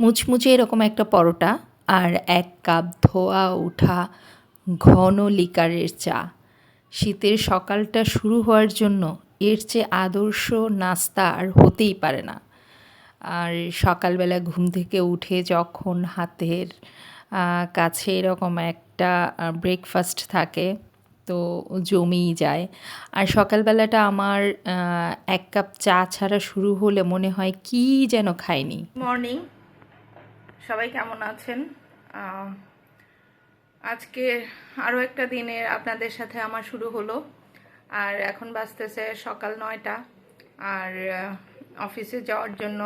মুচমুচে এরকম একটা পরোটা আর এক কাপ ধোয়া ওঠা ঘন লিকারের চা। শীতের সকালটা শুরু হওয়ার জন্য এর চেয়ে আদর্শ নাস্তা আর হতেই পারে না। আর সকালবেলা ঘুম থেকে উঠে যখন হাতের কাছে এরকম একটা ব্রেকফাস্ট থাকে তো জমেই যায়। আর সকালবেলাটা আমার এক কাপ চা ছাড়া শুরু হলে মনে হয় কি যেন খাইনি। মর্নিং। সবাই কেমন আছেন? আজকে আরও একটা দিনের আপনাদের সাথে আমার শুরু হলো। আর এখন বাজতেছে সকাল নয়টা। আর অফিসে যাওয়ার জন্য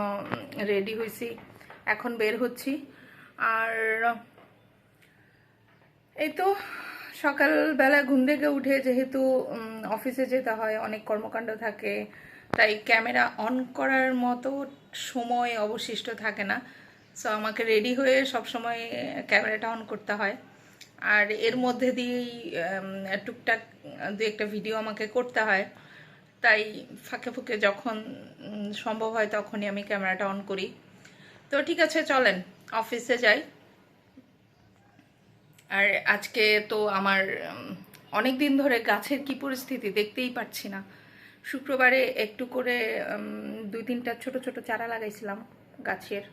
রেডি হয়েছি এখন বের হচ্ছি। আর, এই তো সকালবেলা ঘুম থেকে উঠে যেহেতু অফিসে যেতে হয়, অনেক কর্মকাণ্ড থাকে, তাই ক্যামেরা অন করার মতো সময় অবশিষ্ট থাকে না। সো আমাকে রেডি হয়ে সব সময় ক্যামেরাটা অন করতে হয়। আর এর মধ্যে দিয়েই টুকটাক দু একটা ভিডিও আমাকে করতে হয়। তাই ফাঁকে ফুঁকে যখন সম্ভব হয় তখনই আমি ক্যামেরাটা অন করি। তো ঠিক আছে, চলেন অফিসে যাই। আর আজকে তো আমার অনেক দিন ধরে গাছের কি পরিস্থিতি দেখতেই পাচ্ছি না। শুক্রবারে একটু করে দুই তিনটা ছোট ছোট চারা লাগাইছিলাম গাছের।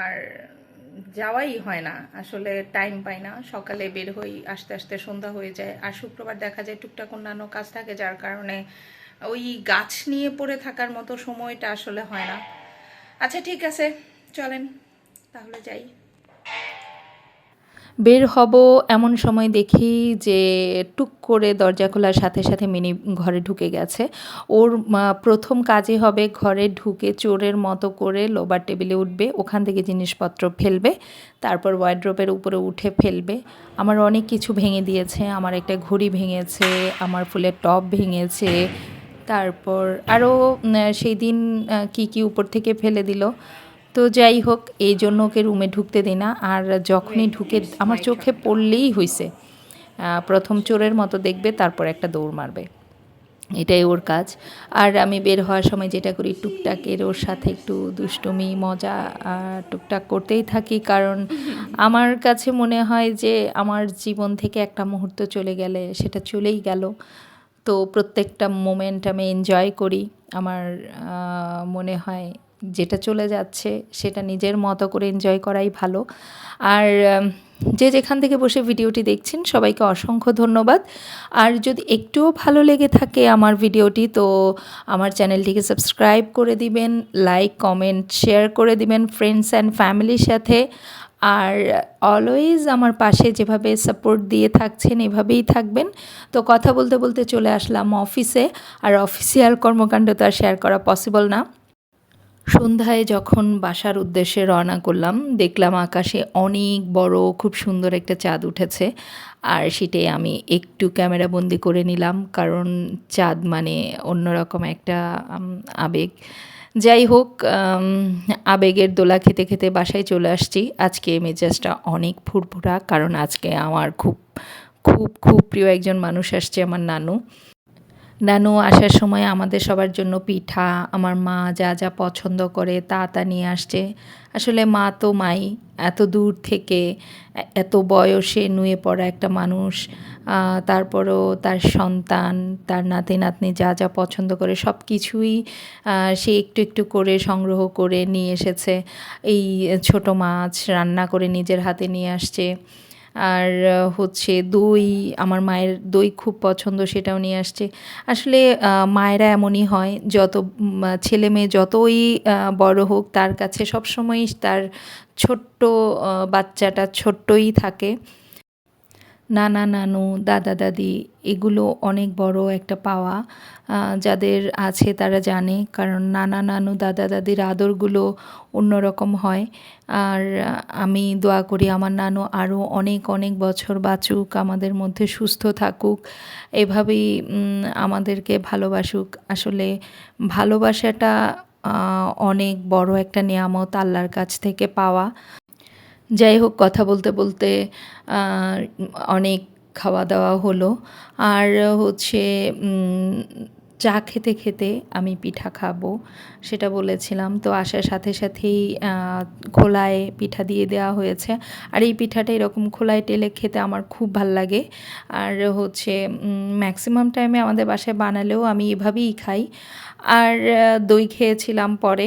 আর যাওয়াই হয় না, আসলে টাইম পাই না। সকালে বের হই, আস্তে আস্তে সন্ধ্যা হয়ে যায়। আর শুক্রবার দেখা যায় টুকটাক অন্যান্য কাজ থাকে, যার কারণে ওই গাছ নিয়ে পড়ে থাকার মতো সময়টা আসলে হয় না। আচ্ছা ঠিক আছে, চলেন, তাহলে যাই। বের হব এমন সময় দেখি যে টুক করে দরজা খোলার সাথে সাথে মিনি ঘরে ঢুকে গেছে। ওর প্রথম কাজে হবে ঘরে ঢুকে চোরের মতো করে লোবার টেবিলে উঠবে, ওখান থেকে জিনিসপত্র ফেলবে, তারপর ওয়ার্ড্রোপের উপরে উঠে ফেলবে। আমার অনেক কিছু ভেঙে দিয়েছে, আমার একটা ঘড়ি ভেঙেছে, আমার ফুলের টব ভেঙেছে, তারপর আরও সেই দিন কি কি উপর থেকে ফেলে দিল। তো যাই হোক, এই জন্য ওকে রুমে ঢুকতে দিই না। আর যখনই ঢুকে, আমার চোখে পড়লেই হয়েছে প্রথম চোরের মতো দেখবে, তারপর একটা দৌড় মারবে। এটাই ওর কাজ। আর আমি বের হওয়ার সময় যেটা করি টুকটাকের ওর সাথে একটু দুষ্টুমি, মজা টুকটাক করতেই থাকি। কারণ আমার কাছে মনে হয় যে, আমার জীবন থেকে একটা মুহূর্ত চলে গেলে সেটা চলেই গেল। তো প্রত্যেকটা মোমেন্ট আমি এনজয় করি। আমার মনে হয় যেটা চলে যাচ্ছে সেটা নিজের মতো করে এনজয় করাই ভালো। আর যে যেখান থেকে বসে ভিডিওটি দেখছেন সবাইকে অসংখ্য ধন্যবাদ। আর যদি একটুও ভালো লেগে থাকে আমার ভিডিওটি, তো আমার চ্যানেলটিকে সাবস্ক্রাইব করে দিবেন লাইক কমেন্ট শেয়ার করে দিবেন ফ্রেন্ডস অ্যান্ড ফ্যামিলির সাথে। আর অলওয়েজ আমার পাশে যেভাবে সাপোর্ট দিয়ে থাকছেন এভাবেই থাকবেন। তো কথা বলতে বলতে চলে আসলাম অফিসে আর অফিসিয়াল কর্মকাণ্ড তো আর শেয়ার করা পসিবল না। সন্ধ্যায় যখন বাসার উদ্দেশ্যে রওনা করলাম, দেখলাম আকাশে অনেক বড়, খুব সুন্দর একটা চাঁদ উঠেছে। আর সেটাই আমি একটু ক্যামেরা বন্দি করে নিলাম, কারণ চাঁদ মানে অন্যরকম একটা আবেগ। যাই হোক আবেগের দোলা খেতে খেতে বাসায় চলে আসছি। আজকে মেজাজটা অনেক ফুরফুরা, কারণ আজকে আমার খুব খুব খুব প্রিয় একজন মানুষ আসছে, আমার নানু। নানু আসার সময় আমাদের সবার জন্য পিঠা, আমার মা যা যা পছন্দ করে তা তা নিয়ে আসছে। আসলে মা তো মাই, এত দূর থেকে, এত বয়সে নুয়ে পড়া একটা মানুষ তারপরও তার সন্তান, তার নাতি নাতনি যা যা পছন্দ করে সব কিছুই সে একটু একটু করে সংগ্রহ করে নিয়ে এসেছে। এই ছোট মাছ রান্না করে নিজের হাতে নিয়ে আসছে। আর হচ্ছে দই, আমার মায়ের দই খুব পছন্দ, সেটাও নিয়ে আসছে। আসলে মায়েরা এমনই হয়, যত ছেলে মেয়ে যতই বড় হোক, তার কাছে সবসময়ই তার ছোট্ট বাচ্চাটা ছোট্টই থাকে। নানা নানু, দাদা দাদি, এগুলো অনেক বড় একটা পাওয়া। যাদের আছে তারা জানে, কারণ নানা নানু, দাদা দাদির আদরগুলো অন্যরকম হয়। আর আমি দোয়া করি আমার নানু আরও অনেক অনেক বছর বাঁচুক, আমাদের মধ্যে সুস্থ থাকুক। এভাবেই আমাদেরকে ভালোবাসুক। আসলে ভালোবাসাটা অনেক বড় একটা নিয়ামত আল্লাহর কাছ থেকে পাওয়া। যাই হোক, কথা বলতে বলতে অনেক খাওয়া দাওয়া হলো। আর হচ্ছে চা খেতে খেতে আমি পিঠা খাব, সেটা বলেছিলাম। তো আসার সাথে সাথেই খোলায় পিঠা দিয়ে দেওয়া হয়েছে। আর এই পিঠাটা এরকম খোলায় টেলে খেতে আমার খুব ভালো লাগে। আর হচ্ছে ম্যাক্সিমাম টাইমে আমাদের বাসায় বানালেও আমি এভাবেই খাই। আর দই খেয়েছিলাম পরে।